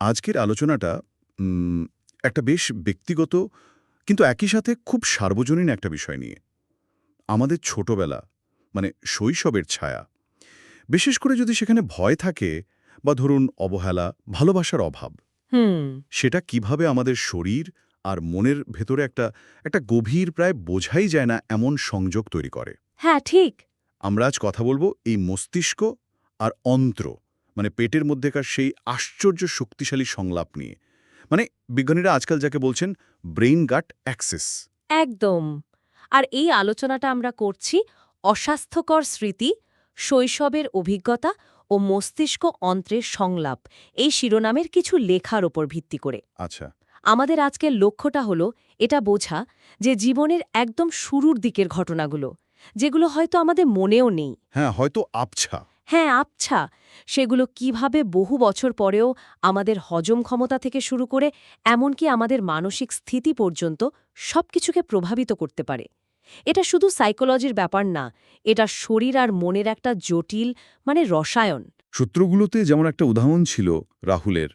আজকের আলোচনাটা একটা বেশ ব্যক্তিগত কিন্তু একই সাথে খুব সার্বজনীন একটা বিষয় নিয়ে। আমাদের ছোটবেলা মানে শৈশবের ছায়া। বিশেষ করে যদি সেখানে ভয় থাকে বা ধরুন অবহেলা ভালোবাসার অভাব। সেটা কীভাবে আমাদের শরীর আর মনের ভেতরে একটা একটা গভীর প্রায় বোঝাই যায় না এমন সংযোগ তৈরি করে। হ্যাঁ ঠিক। আমরা আজ কথা বলব এই মস্তিষ্ক আর অন্ত্র মানে পেটের মধ্যেকার সেই আশ্চর্য শক্তিশালী সংলাপ নিয়ে। মানে বিজ্ঞানীরা আজকাল যাকে বলছেন ব্রেইন গাট অ্যাক্সেস। একদম। আর এই আলোচনাটা আমরা করছি অস্বাস্থ্যকর স্মৃতি শৈশবের অভিজ্ঞতা ও মস্তিষ্ক অন্ত্রের সংলাপ। এই শিরোনামের কিছু লেখার ওপর ভিত্তি করে। আচ্ছা। আমাদের আজকের লক্ষ্যটা হলো এটা বোঝা যে জীবনের একদম শুরুর দিকের ঘটনাগুলো যেগুলো হয়তো আমাদের মনেও নেই। হ্যাঁ হয়তো আবছা। হ্যাঁ আচ্ছা। সেগুলো কীভাবে বহু বছর পরেও আমাদের হজম ক্ষমতা থেকে শুরু করে এমনকি আমাদের মানসিক স্থিতি পর্যন্ত সবকিছুকে প্রভাবিত করতে পারে। এটা শুধু সাইকোলজির ব্যাপার না এটা শরীর আর মনের একটা জটিল মানে রসায়ন। সূত্রগুলোতে যেমন একটা উদাহরণ ছিল রাহুলের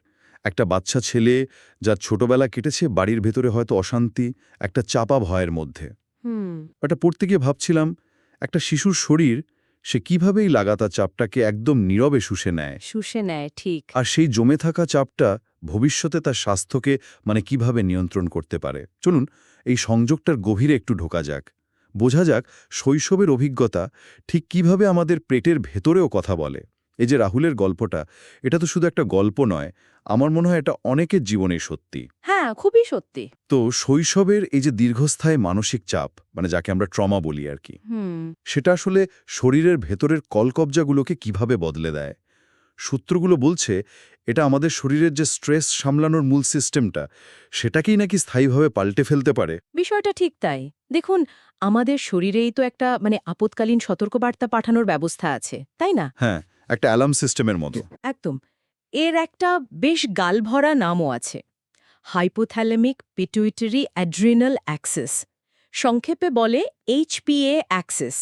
একটা বাচ্চা ছেলে যার ছোটবেলা কেটেছে বাড়ির ভেতরে হয়তো অশান্তি একটা চাপা ভয়ের মধ্যে। হুম। এটা পড়তে গিয়ে ভাবছিলাম একটা শিশুর শরীর সে কিভাবেই লাগাতা চাপটাকে একদম নীরবে শুষে নেয়? শুষে নেয় ঠিক। আর সেই জমে থাকা চাপটা ভবিষ্যতে তার স্বাস্থ্যকে মানে কীভাবে নিয়ন্ত্রণ করতে পারে? চলুন এই সংযোগটার গভীরে একটু ঢোকা যাক। বোঝা যাক শৈশবের অভিজ্ঞতা ঠিক কীভাবে আমাদের পেটের ভেতরেও কথা বলে। এই যে রাহুলের গল্পটা এটা তো শুধু একটা গল্প নয় আমার মনে হয় এটা অনেকের জীবনে সত্যি। হ্যাঁ খুবই সত্যি। তো শৈশবের এই যে দীর্ঘস্থায়ী মানসিক চাপ মানে যাকে আমরা ট্রমা বলি আর কি হুম। সেটা আসলে শরীরের ভেতরের কলকবজাগুলোকে কীভাবে বদলে দেয়? সূত্রগুলো বলছে এটা আমাদের শরীরের যে স্ট্রেস সামলানোর মূল সিস্টেমটা সেটাকেই নাকি স্থায়ীভাবে পাল্টে ফেলতে পারে। বিষয়টা ঠিক তাই। দেখুন আমাদের শরীরেই তো একটা মানে আপৎকালীন সতর্কবার্তা পাঠানোর ব্যবস্থা আছে তাই না? হ্যাঁ। একটা অ্যালার্ম সিস্টেমের মতো। একদম। এর একটা বেশ গালভরা নামও আছে। Hypothalamic pituitary adrenal axis. সংক্ষেপে বলে এইচপিএ অ্যাক্সেস।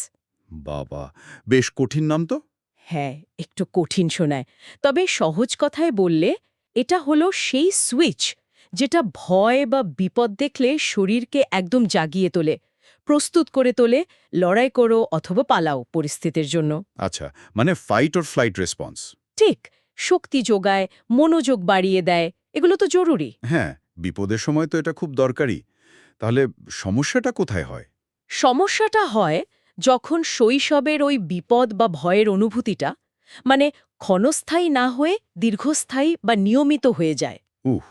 বাবা বেশ কঠিন নাম তো। হ্যাঁ একটু কঠিন শোনায়। তবে সহজ কথায় বললে এটা হলো সেই সুইচ যেটা ভয় বা বিপদ দেখলে শরীরকে একদম জাগিয়ে তোলে। প্রস্তুত করে তোলে লড়াই করো অথবা পালাও পরিস্থিতির জন্য। আচ্ছা মানে ফাইট অর ফ্লাইট রেসপন্স ঠিক শক্তি যোগায় মনোযোগ বাড়িয়ে দেয় এগুলো তো জরুরি। হ্যাঁ বিপদের সময় তো এটা খুব দরকারি। তাহলে সমস্যাটা কোথায় হয়? সমস্যাটা হয় যখন শৈশবের ওই বিপদ বা ভয়ের অনুভূতিটা মানে ক্ষণস্থায়ী না হয়ে দীর্ঘস্থায়ী বা নিয়মিত হয়ে যায়। উহ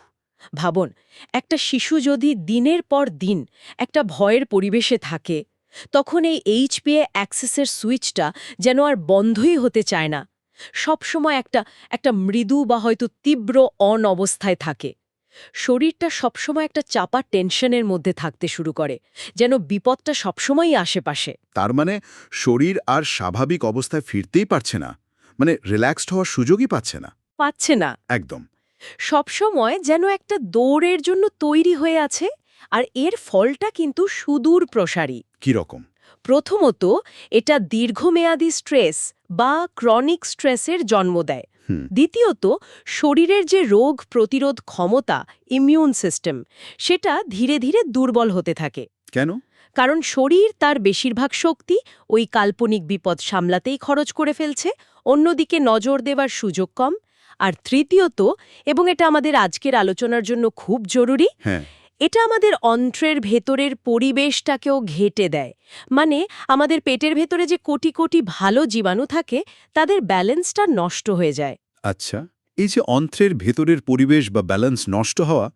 ভাবুন একটা শিশু যদি দিনের পর দিন একটা ভয়ের পরিবেশে থাকে তখন এই এইচপিএ অ্যাক্সেসের সুইচটা যেন আর বন্ধই হতে চায় না। সবসময় একটা একটা মৃদু বা হয়তো তীব্র অন অবস্থায় থাকে। শরীরটা সবসময় একটা চাপা টেনশনের মধ্যে থাকতে শুরু করে যেন বিপদটা সবসময়ই আশেপাশে। তার মানে শরীর আর স্বাভাবিক অবস্থায় ফিরতেই পারছে না মানে রিল্যাক্সড হওয়ার সুযোগই পাচ্ছে না। পাচ্ছে না। একদম। সবসময় যেন একটা দৌড়ের জন্য তৈরি হয়ে আছে আর এর ফলটা কিন্তু সুদূর প্রসারী। কি রকম? প্রথমত এটা দীর্ঘমেয়াদী স্ট্রেস বা ক্রনিক স্ট্রেসের জন্ম দেয়। দ্বিতীয়ত শরীরের যে রোগ প্রতিরোধ ক্ষমতা ইমিউন সিস্টেম সেটা ধীরে ধীরে দুর্বল হতে থাকে। কেন? কারণ শরীর তার বেশিরভাগ শক্তি ওই কাল্পনিক বিপদ সামলাতেই খরচ করে ফেলছে অন্যদিকে নজর দেওয়ার সুযোগ কম আর তৃতীয়ত এবং এটা আমাদের আজকের আলোচনার জন্য খুব জরুরি হ্যাঁ। এটা আমাদের অন্ত্রের ভেতরের পরিবেশটাকেও ঘেটে দেয়। মানে আমাদের পেটের ভেতরে যে কোটি কোটি ভালো জীবাণু থাকে তাদের ব্যালেন্সটা নষ্ট হয়ে যায়। আচ্ছা এই যে অন্ত্রের ভেতরের পরিবেশ বা ব্যালেন্স নষ্ট হওয়া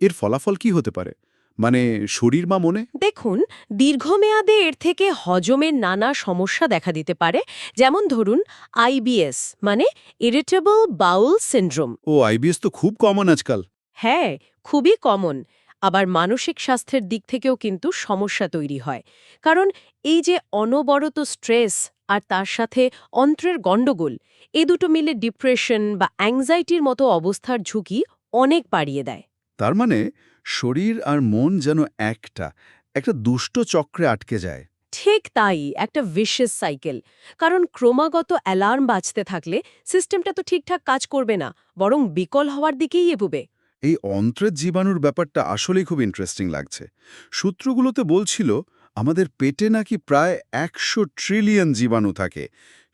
এর ফলাফল কি হতে পারে? মানে শরীর বা মনে? দেখুন দীর্ঘমেয়াদে এর থেকে হজমের নানা সমস্যা দেখা দিতে পারে যেমন ধরুন আইবিএস মানে ইরিটেবল বাউল সিন্ড্রোম ও আইবিএস তো খুব কমন আজকাল। হ্যাঁ খুবই কমন আবার মানসিক স্বাস্থ্যের দিক থেকেও কিন্তু সমস্যা তৈরি হয়। কারণ এই যে অনবরত স্ট্রেস আর তার সাথে অন্ত্রের গণ্ডগোল এ দুটো মিলে ডিপ্রেশন বা অ্যাংজাইটির মতো অবস্থার ঝুঁকি অনেক বাড়িয়ে দেয়। তার মানে শরীর আর মন যেন একটা একটা দুষ্ট চক্রে আটকে যায়। ঠিক তাই একটা ভিশিয়াস সাইকেল কারণ ক্রমাগত অ্যালার্ম বাজতে থাকলে সিস্টেমটা তো ঠিকঠাক কাজ করবে না বরং বিকল হওয়ার দিকেই এগুবে। এই অন্ত্রের জীবাণুর ব্যাপারটা আসলেই খুব ইন্টারেস্টিং লাগছে। সূত্রগুলোতে বলছিল আমাদের পেটে নাকি প্রায় একশো ট্রিলিয়ন জীবাণু থাকে।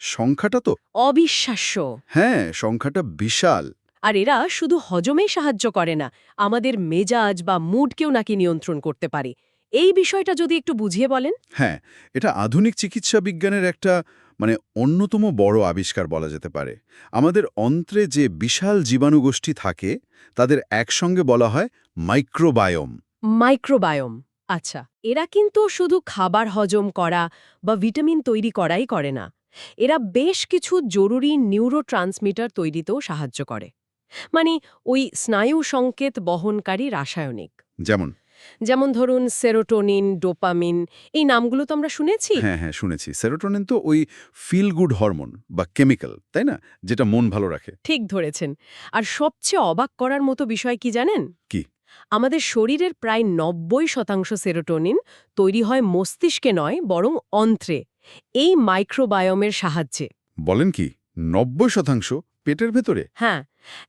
সংখ্যাটা তো অবিশ্বাস্য। হ্যাঁ সংখ্যাটা বিশাল। আর এরা শুধু হজমেই সাহায্য করে না আমাদের মেজাজ বা মুডকেও নাকি নিয়ন্ত্রণ করতে পারে। এই বিষয়টা যদি একটু বুঝিয়ে বলেন। হ্যাঁ এটা আধুনিক চিকিৎসা বিজ্ঞানের একটা মানে অন্যতম বড় আবিষ্কার বলা যেতে পারে। আমাদের অন্ত্রে যে বিশাল জীবাণুগোষ্ঠী থাকে তাদের একসঙ্গে বলা হয় মাইক্রোবায়োম। মাইক্রোবায়োম আচ্ছা। এরা কিন্তু শুধু খাবার হজম করা বা ভিটামিন তৈরি করাই করে না। এরা বেশ কিছু জরুরি নিউরো তৈরিতেও সাহায্য করে। মানে ওই স্নায়ু সংকেত বহনকারী রাসায়নিক। যেমন? যেমন ধরুন সেরোটোনিন ডোপামিন এই নামগুলো তো আমরা শুনেছি। হ্যাঁ হ্যাঁ শুনেছি। সেরোটোনিন তো ওই ফিল গুড হরমোন বা কেমিক্যাল তাই না? যেটা মন ভালো রাখে। ঠিক ধরেছেন। আর সবচেয়ে অবাক করার মতো বিষয় কি জানেন? কি? আমাদের শরীরের প্রায় নব্বই শতাংশ সেরোটোনিন তৈরি হয় মস্তিষ্কে নয় বরং অন্ত্রে এই মাইক্রোবায়োমের সাহায্যে। বলেন কি? নব্বই শতাংশ পেটের ভেতরে? হ্যাঁ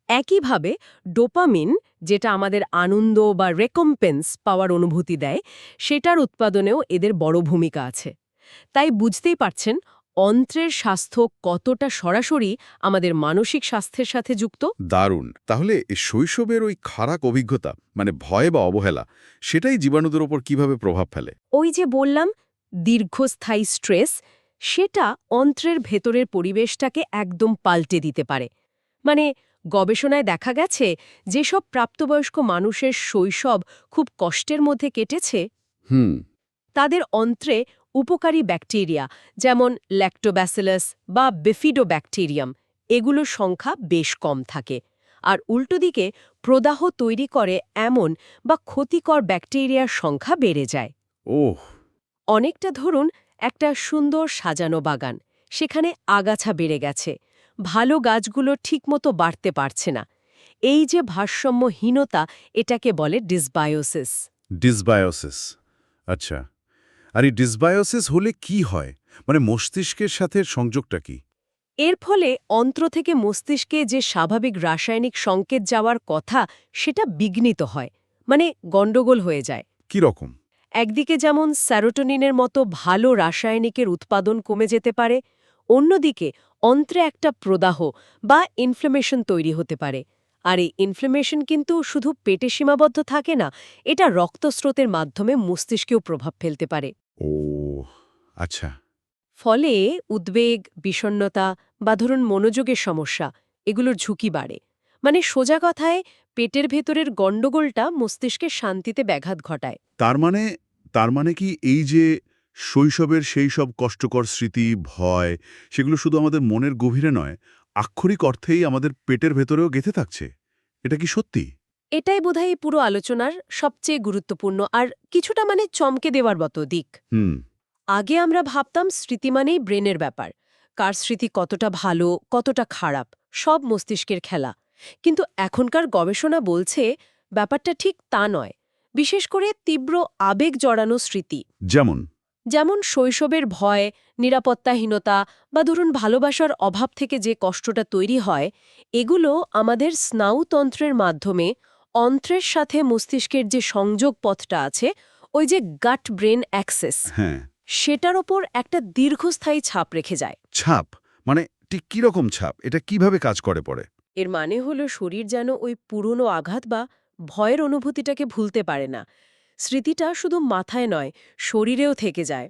একইভাবে ডোপামিন যেটা আমাদের আনন্দ বা রেকম্পেন্স পাওয়ার অনুভূতি দেয় সেটার উৎপাদনেও এদের বড় ভূমিকা আছে। তাই বুঝতেই পারছেন অন্ত্রের স্বাস্থ্য কতটা সরাসরি আমাদের মানসিক স্বাস্থ্যের সাথে যুক্ত? দারুণ। তাহলে শৈশবের ওই খারাপ অভিজ্ঞতা মানে ভয় বা অবহেলা সেটাই জীবাণুদের ওপর কীভাবে প্রভাব ফেলে? ওই যে বললাম দীর্ঘস্থায়ী স্ট্রেস সেটা অন্ত্রের ভেতরের পরিবেশটাকে একদম পাল্টে দিতে পারে। মানে গবেষণায় দেখা গেছে যেসব প্রাপ্তবয়স্ক মানুষের শৈশব খুব কষ্টের মধ্যে কেটেছে? হুম। তাদের অন্ত্রে উপকারী ব্যাকটেরিয়া যেমন ল্যাক্টোব্যাসিলাস বা বেফিডোব্যাকটেরিয়াম এগুলোর সংখ্যা বেশ কম থাকে। আর উল্টো দিকে প্রদাহ তৈরি করে এমন বা ক্ষতিকর ব্যাকটেরিয়ার সংখ্যা বেড়ে যায়। ওহ। অনেকটা ধরুন একটা সুন্দর সাজানো বাগান সেখানে আগাছা বেড়ে গেছে ভালো গাছগুলো ঠিকমতো বাড়তে পারছে না। এই যে ভারসাম্যহীনতা এটাকে বলে ডিসবায়োসিস। ডিসবায়োসিস। আচ্ছা। আর এই ডিসবায়োসিস হলে কি হয়? মানে মস্তিষ্কের সাথে সংযোগটা কি? এর ফলে অন্ত্র থেকে মস্তিষ্কে যে স্বাভাবিক রাসায়নিক সংকেত যাওয়ার কথা সেটা বিঘ্নিত হয়। মানে গণ্ডগোল হয়ে যায়। কি রকম? একদিকে যেমন স্যারোটোনিনের মতো ভালো রাসায়নিকের উৎপাদন কমে যেতে পারে অন্যদিকে অন্ত্রে একটা প্রদাহ বা ইনফ্লেমেশন তৈরি হতে পারে। আর এই ইনফ্লেমেশন কিন্তু শুধু পেটে সীমাবদ্ধ থাকে না এটা রক্তস্রোতের মাধ্যমে মস্তিষ্কেও প্রভাব ফেলতে পারে। ও আচ্ছা। ফলে উদ্বেগ বিষণ্নতা বা ধরুন মনোযোগের সমস্যা এগুলোর ঝুঁকি বাড়ে। মানে সোজা কথায় পেটের ভেতরের গণ্ডগোলটা মস্তিষ্কের শান্তিতে ব্যাঘাত ঘটায়। তার মানে তার মানে কি এই যে শৈশবের সেই সব কষ্টকর স্মৃতি ভয় সেগুলো শুধু আমাদের মনের গভীরে নয় আক্ষরিক অর্থেই আমাদের পেটের ভেতরেও গেঁথে থাকছে। এটা কি সত্যি? এটাই বোধহয় এই পুরো আলোচনার সবচেয়ে গুরুত্বপূর্ণ আর কিছুটা মানে চমকে দেওয়ার মতো দিক। হুম। আগে আমরা ভাবতাম স্মৃতি মানেই ব্রেনের ব্যাপার কার স্মৃতি কতটা ভালো কতটা খারাপ সব মস্তিষ্কের খেলা। কিন্তু এখনকার গবেষণা বলছে ব্যাপারটা ঠিক তা নয় বিশেষ করে তীব্র আবেগ জড়ানো স্মৃতি। যেমন? যেমন শৈশবের ভয় নিরাপত্তাহীনতা বা ধরুন ভালোবাসার অভাব থেকে যে কষ্টটা তৈরি হয় এগুলো আমাদের স্নায়ুতন্ত্রের মাধ্যমে অন্ত্রের সাথে মস্তিষ্কের যে সংযোগ পথটা আছে ওই যে গাট ব্রেন অ্যাক্সেস হ্যাঁ। সেটার ওপর একটা দীর্ঘস্থায়ী ছাপ রেখে যায়। ছাপ? মানে ঠিক কীরকম ছাপ? এটা কীভাবে কাজ করে পড়ে এর মানে হলো শরীর যেন ওই পুরনো আঘাত বা ভয়ের অনুভূতিটাকে ভুলতে পারে না। স্মৃতিটা শুধু মাথায় নয় শরীরেও থেকে যায়।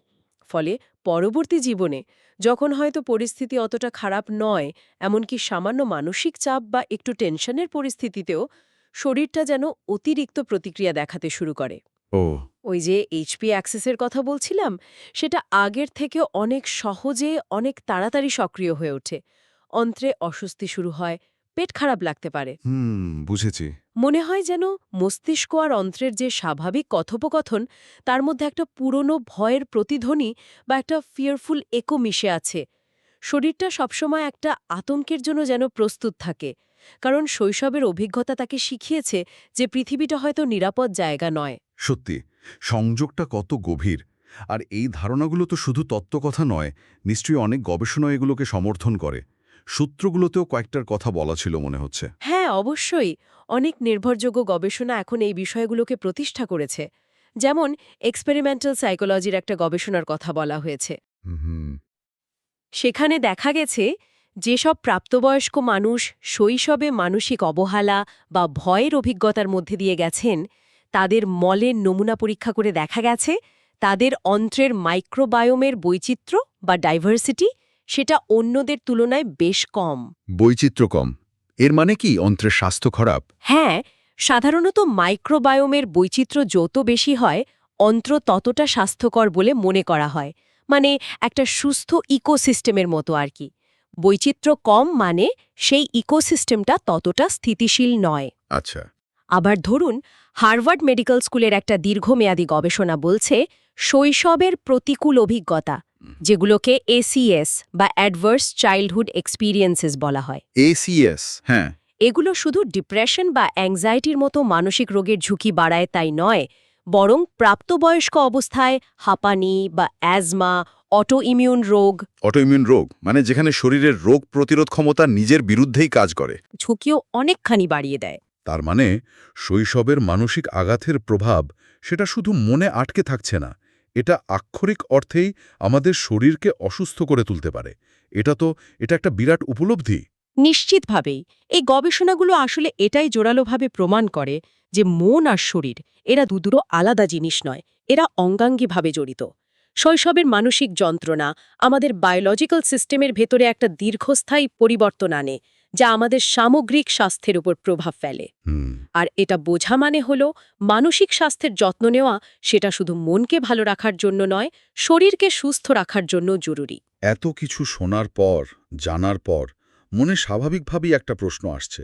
ফলে পরবর্তী জীবনে যখন হয়তো পরিস্থিতি অতটা খারাপ নয় এমনকি সামান্য মানসিক চাপ বা একটু টেনশনের পরিস্থিতিতেও শরীরটা যেন অতিরিক্ত প্রতিক্রিয়া দেখাতে শুরু করে। ও। ওই যে এইচপি অ্যাক্সেসের কথা বলছিলাম সেটা আগের থেকে অনেক সহজে অনেক তাড়াতাড়ি সক্রিয় হয়ে ওঠে। অন্ত্রে অস্বস্তি শুরু হয় পেট খারাপ লাগতে পারে। হুম বুঝেছি। মনে হয় যেন মস্তিষ্ক আর অন্ত্রের যে স্বাভাবিক কথোপকথন, তার মধ্যে একটা পুরনো ভয়ের প্রতিধ্বনি বা একটা ফিয়ারফুল একো মিশে আছে। শরীরটা সবসময় একটা আতঙ্কের জন্য যেন প্রস্তুত থাকে, কারণ শৈশবের অভিজ্ঞতা তাকে শিখিয়েছে যে পৃথিবীটা হয়তো নিরাপদ জায়গা নয়। সত্যি, সংযোগটা কত গভীর, আর এই ধারণাগুলো তো শুধু তত্ত্বকথা নয়, নিশ্চয়ই অনেক গবেষণা এগুলোকে সমর্থন করে। সূত্রগুলোতেও কয়েকটার কথা বলা ছিল মনে হচ্ছে। হ্যাঁ অবশ্যই। অনেক নির্ভরযোগ্য গবেষণা এখন এই বিষয়গুলোকে প্রতিষ্ঠা করেছে। যেমন এক্সপেরিমেন্টাল সাইকোলজির একটা গবেষণার কথা বলা হয়েছে। সেখানে দেখা গেছে যেসব প্রাপ্তবয়স্ক মানুষ শৈশবে মানসিক অবহেলা বা ভয়ের অভিজ্ঞতার মধ্যে দিয়ে গেছেন তাদের মলের নমুনা পরীক্ষা করে দেখা গেছে তাদের অন্ত্রের মাইক্রোবায়োমের বৈচিত্র্য বা ডাইভার্সিটি সেটা অন্যদের তুলনায় বেশ কম। বৈচিত্র্য কম। এর মানে কি? অন্ত্রের স্বাস্থ্য খারাপ? হ্যাঁ সাধারণত মাইক্রোবায়োমের বৈচিত্র্য যত বেশি হয় অন্ত্র ততটা স্বাস্থ্যকর বলে মনে করা হয়। মানে একটা সুস্থ ইকোসিস্টেমের মতো আর কি। বৈচিত্র্য কম মানে সেই ইকোসিস্টেমটা ততটা স্থিতিশীল নয়। আচ্ছা। আবার ধরুন হার্ভার্ড মেডিকেল স্কুলের একটা দীর্ঘমেয়াদী গবেষণা বলছে শৈশবের প্রতিকূল অভিজ্ঞতা যেগুলোকে এসিএস বা অ্যাডভার্স চাইল্ডহুড এক্সপিরিয়েন্সেস বলা হয়। এসিএস হ্যাঁ। এগুলো শুধু ডিপ্রেশন বা অ্যাংজাইটির মতো মানসিক রোগের ঝুঁকি বাড়ায় তাই নয় বরং প্রাপ্তবয়স্ক অবস্থায় হাঁপানি বা অ্যাজমা অটো ইমিউন রোগ। অটোইমিউন রোগ মানে যেখানে শরীরের রোগ প্রতিরোধ ক্ষমতা নিজের বিরুদ্ধেই কাজ করে। ঝুঁকিও অনেকখানি বাড়িয়ে দেয়। তার মানে শৈশবের মানসিক আঘাতের প্রভাব সেটা শুধু মনে আটকে থাকছে না এটা আক্ষরিক অর্থেই আমাদের শরীরকে অসুস্থ করে তুলতে পারে। এটা তো, এটা একটা বিরাট উপলব্ধি। নিশ্চিতভাবেই, এই গবেষণাগুলো আসলে এটাই জোরালোভাবে প্রমাণ করে যে মন আর শরীর, এরা দুদুরো আলাদা জিনিস নয়, এরা অঙ্গাঙ্গিভাবে জড়িত। শৈশবের মানসিক যন্ত্রণা আমাদের বায়োলজিক্যাল সিস্টেমের ভেতরে একটা দীর্ঘস্থায়ী পরিবর্তন আনে যা আমাদের সামগ্রিক স্বাস্থ্যের উপর প্রভাব ফেলে। আর এটা বোঝা মানে হল মানসিক স্বাস্থ্যের যত্ন নেওয়া সেটা শুধু মনকে ভালো রাখার জন্য নয় শরীরকে সুস্থ রাখার জন্য জরুরি। এত কিছু শোনার পর জানার পর মনে স্বাভাবিকভাবেই একটা প্রশ্ন আসছে।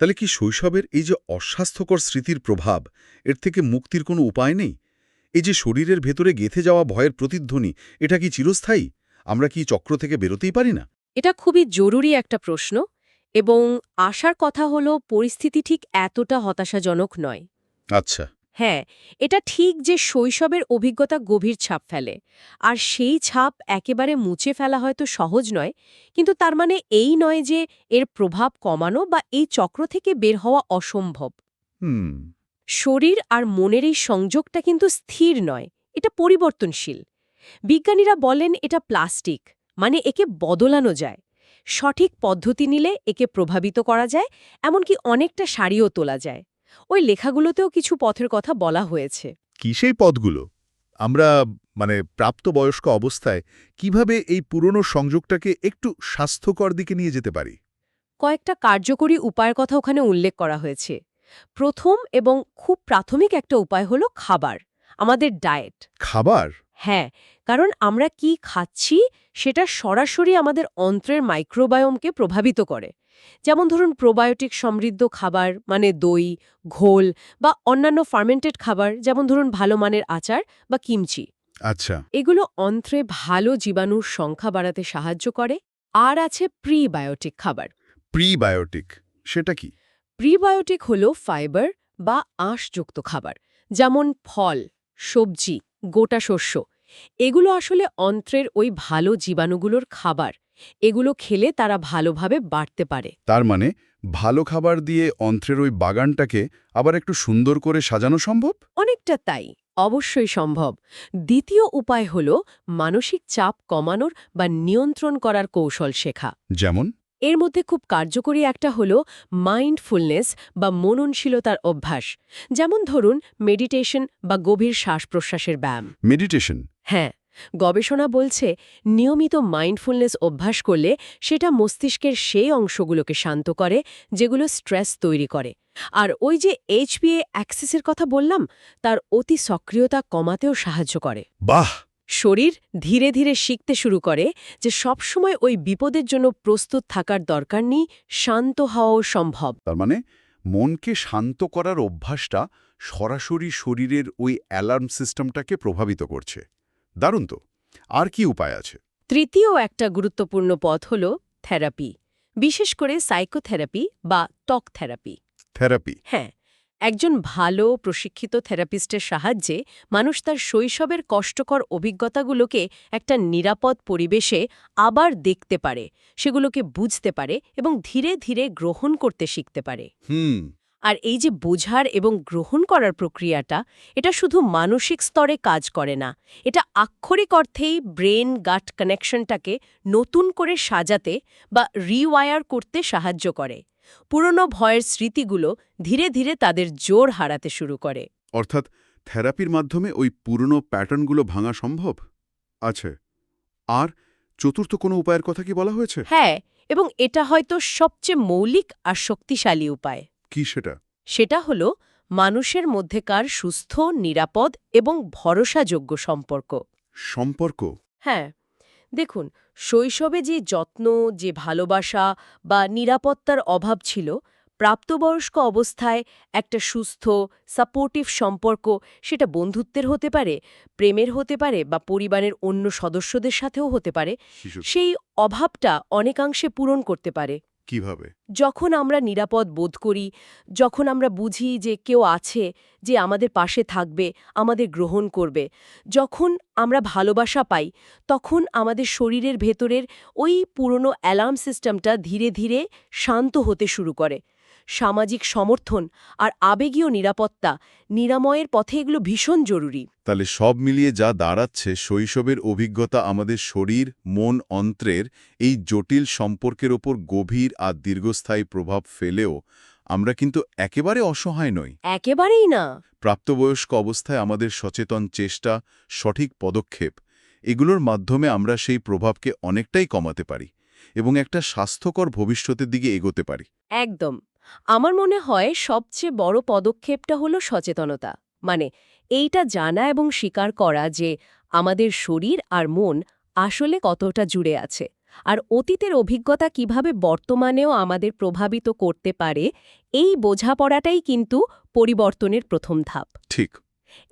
তাহলে কি শৈশবের এই যে অস্বাস্থ্যকর স্মৃতির প্রভাব এর থেকে মুক্তির কোনো উপায় নেই? এই যে শরীরের ভেতরে গেথে যাওয়া ভয়ের প্রতিধ্বনি এটা কি চিরস্থায়ী? আমরা কি চক্র থেকে বেরোতেই পারি না? এটা খুবই জরুরি একটা প্রশ্ন। এবং আশার কথা হলো পরিস্থিতি ঠিক এতটা হতাশাজনক নয়। আচ্ছা। হ্যাঁ এটা ঠিক যে শৈশবের অভিজ্ঞতা গভীর ছাপ ফেলে। আর সেই ছাপ একেবারে মুছে ফেলা হয়তো সহজ নয় কিন্তু তার মানে এই নয় যে এর প্রভাব কমানো বা এই চক্র থেকে বের হওয়া অসম্ভব। শরীর আর মনের এই সংযোগটা কিন্তু স্থির নয় এটা পরিবর্তনশীল। বিজ্ঞানীরা বলেন এটা প্লাস্টিক মানে একে বদলানো যায়। সঠিক পদ্ধতি নিলে একে প্রভাবিত করা যায় এমনকি অনেকটা সারিও তোলা যায়। ওই লেখাগুলোতেও কিছু পথের কথা বলা হয়েছে। কি সেই পদগুলো? আমরা মানে প্রাপ্তবয়স্ক অবস্থায় কীভাবে এই পুরনো সংযোগটাকে একটু স্বাস্থ্যকর দিকে নিয়ে যেতে পারি? কয়েকটা কার্যকরী উপায়ের কথা ওখানে উল্লেখ করা হয়েছে। প্রথম এবং খুব প্রাথমিক একটা উপায় হলো খাবার আমাদের ডায়েট। খাবার? হ্যাঁ কারণ আমরা কি খাচ্ছি সেটা সরাসরি আমাদের অন্ত্রের মাইক্রোবায়োমকে প্রভাবিত করে। যেমন ধরুন প্রোবায়োটিক সমৃদ্ধ খাবার মানে দই ঘোল বা অন্যান্য ফার্মেন্টেড খাবার যেমন ধরুন ভালো মানের আচার বা কিমচি আচ্ছা। এগুলো অন্ত্রে ভালো জীবাণুর সংখ্যা বাড়াতে সাহায্য করে আর আছে প্রিবায়োটিক খাবার। প্রিবায়োটিক সেটা কি? প্রিবায়োটিক হল ফাইবার বা আঁশযুক্ত খাবার যেমন ফল সবজি গোটা শস্য। এগুলো আসলে অন্ত্রের ওই ভালো জীবাণুগুলোর খাবার। এগুলো খেলে তারা ভালোভাবে বাড়তে পারে। তার মানে ভালো খাবার দিয়ে অন্ত্রের ওই বাগানটাকে আবার একটু সুন্দর করে সাজানো সম্ভব? অনেকটা তাই অবশ্যই সম্ভব। দ্বিতীয় উপায় হল মানসিক চাপ কমানোর বা নিয়ন্ত্রণ করার কৌশল শেখা। যেমন? এর মধ্যে খুব কার্যকরী একটা হল মাইন্ডফুলনেস বা মননশীলতার অভ্যাস। যেমন ধরুন মেডিটেশন বা গভীর শ্বাস-প্রশ্বাসের ব্যায়াম। মেডিটেশন হ্যাঁ গবেষণা বলছে নিয়মিত মাইন্ডফুলনেস অভ্যাস করলে সেটা মস্তিষ্কের সেই অংশগুলোকে শান্ত করে যেগুলো স্ট্রেস তৈরি করে। আর ওই যে এইচপিএ অ্যাক্সেসের কথা বললাম তার অতি সক্রিয়তা কমাতেও সাহায্য করে। বাহ! শরীর ধীরে ধীরে শিখতে শুরু করে যে সবসময় ওই বিপদের জন্য প্রস্তুত থাকার দরকার নেই শান্ত হওয়াও সম্ভব। তার মানে মনকে শান্ত করার অভ্যাসটা সরাসরি শরীরের ওই অ্যালার্ম সিস্টেমটাকে প্রভাবিত করছে। দারুণ তো। আর কি উপায় আছে? তৃতীয় একটা গুরুত্বপূর্ণ পথ হল থেরাপি বিশেষ করে সাইকোথেরাপি বা টক থেরাপি। থেরাপি? হ্যাঁ একজন ভালো প্রশিক্ষিত থেরাপিস্টের সাহায্যে মানুষ তার শৈশবের কষ্টকর অভিজ্ঞতাগুলোকে একটা নিরাপদ পরিবেশে আবার দেখতে পারে সেগুলোকে বুঝতে পারে এবং ধীরে ধীরে গ্রহণ করতে শিখতে পারে। হুম। আর এই যে বোঝার এবং গ্রহণ করার প্রক্রিয়াটা এটা শুধু মানসিক স্তরে কাজ করে না এটা আক্ষরিক অর্থেই ব্রেন গাট কানেকশনটাকে নতুন করে সাজাতে বা রিওয়ায়ার করতে সাহায্য করে। পুরনো ভয়ের স্মৃতিগুলো ধীরে ধীরে তাদের জোর হারাতে শুরু করে। অর্থাৎ থেরাপির মাধ্যমে ওই পুরনো প্যাটার্নগুলো ভাঙা সম্ভব? আছে। আর চতুর্থ কোনো উপায়ের কথা কি বলা হয়েছে? হ্যাঁ এবং এটা হয়তো সবচেয়ে মৌলিক আর শক্তিশালী উপায়। কি সেটা? সেটা হল মানুষের মধ্যেকার সুস্থ নিরাপদ এবং ভরসাযোগ্য সম্পর্ক। সম্পর্ক? হ্যাঁ। দেখুন শৈশবে যে যত্ন যে ভালোবাসা বা নিরাপত্তার অভাব ছিল প্রাপ্তবয়স্ক অবস্থায় একটা সুস্থ সাপোর্টিভ সম্পর্ক সেটা বন্ধুত্বের হতে পারে প্রেমের হতে পারে বা পরিবারের অন্য সদস্যদের সাথেও হতে পারে সেই অভাবটা অনেকাংশে পূরণ করতে পারে। কীভাবে? যখন আমরা নিরাপদ বোধ করি, যখন আমরা বুঝি যে কেউ আছে, যে আমাদের পাশে থাকবে, আমাদের গ্রহণ করবে, যখন আমরা ভালোবাসা পাই, তখন আমাদের শরীরের ভেতরের ওই পুরনো অ্যালার্ম সিস্টেমটা ধীরে ধীরে শান্ত হতে শুরু করে। সামাজিক সমর্থন আর আবেগীয় নিরাপত্তা নিরাময়ের পথে এগুলো ভীষণ জরুরি। তাহলে সব মিলিয়ে যা দাঁড়াচ্ছে শৈশবের অভিজ্ঞতা আমাদের শরীর মন অন্ত্রের এই জটিল সম্পর্কের ওপর গভীর আর দীর্ঘস্থায়ী প্রভাব ফেলেও আমরা কিন্তু একেবারে অসহায় নই। একেবারেই না। প্রাপ্তবয়স্ক অবস্থায় আমাদের সচেতন চেষ্টা সঠিক পদক্ষেপ এগুলোর মাধ্যমে আমরা সেই প্রভাবকে অনেকটাই কমাতে পারি এবং একটা স্বাস্থ্যকর ভবিষ্যতের দিকে এগোতে পারি। একদম। আমার মনে হয় সবচেয়ে বড় পদক্ষেপটা হলো সচেতনতা। মানে এইটা জানা এবং স্বীকার করা যে আমাদের শরীর আর মন আসলে কতটা জুড়ে আছে। আর অতীতের অভিজ্ঞতা কীভাবে বর্তমানেও আমাদের প্রভাবিত করতে পারে এই বোঝাপড়াটাই কিন্তু পরিবর্তনের প্রথম ধাপ। ঠিক।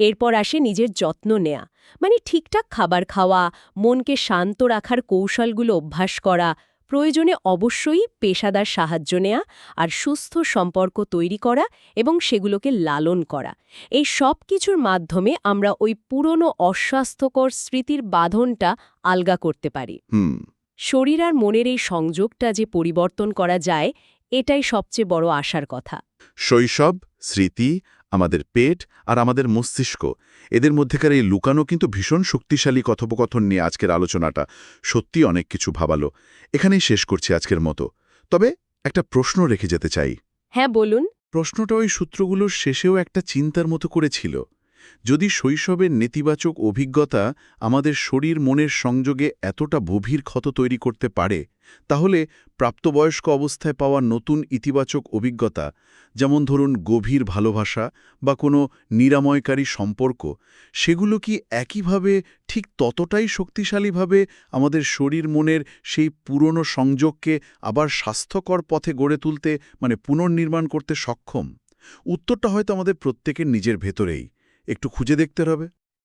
এরপর আসে নিজের যত্ন নেয়া। মানে ঠিকঠাক খাবার খাওয়া মনকে শান্ত রাখার কৌশলগুলো অভ্যাস করা প্রয়োজনে অবশ্যই পেশাদার সাহায্য নেয়া আর সুস্থ সম্পর্ক তৈরি করা এবং সেগুলোকে লালন করা। এই সব কিছুর মাধ্যমে আমরা ওই পুরনো অস্বাস্থ্যকর স্মৃতির বাঁধনটা আলগা করতে পারি। শরীর আর মনের এই সংযোগটা যে পরিবর্তন করা যায় এটাই সবচেয়ে বড় আশার কথা। শৈশব স্মৃতি আমাদের পেট আর আমাদের মস্তিষ্ক। এদের মধ্যেকার এই লুকানো কিন্তু ভীষণ শক্তিশালী কথোপকথন নিয়ে আজকের আলোচনাটা সত্যি অনেক কিছু ভাবালো। এখানেই শেষ করছি আজকের মতো। তবে একটা প্রশ্ন রেখে যেতে চাই। হ্যাঁ বলুন। প্রশ্নটা ওই সূত্রগুলোর শেষেও একটা চিন্তার মতো করেছিল যদি শৈশবের নেতিবাচক অভিজ্ঞতা আমাদের শরীর মনের সংযোগে এতটা গভীর ক্ষত তৈরি করতে পারে, তাহলে প্রাপ্তবয়স্ক অবস্থায় পাওয়া নতুন ইতিবাচক অভিজ্ঞতা, যেমন ধরুন গভীর ভালোবাসা বা কোনো নিরাময়কারী সম্পর্ক, সেগুলো কি একইভাবে ঠিক ততটাই শক্তিশালীভাবে আমাদের শরীর মনের সেই পুরনো সংযোগকে আবার স্বাস্থ্যকর পথে গড়ে তুলতে মানে পুনর্নির্মাণ করতে সক্ষম? উত্তরটা হয়তো আমাদের প্রত্যেকের নিজের ভেতরেই। একটু খুঁজে দেখতে হবে।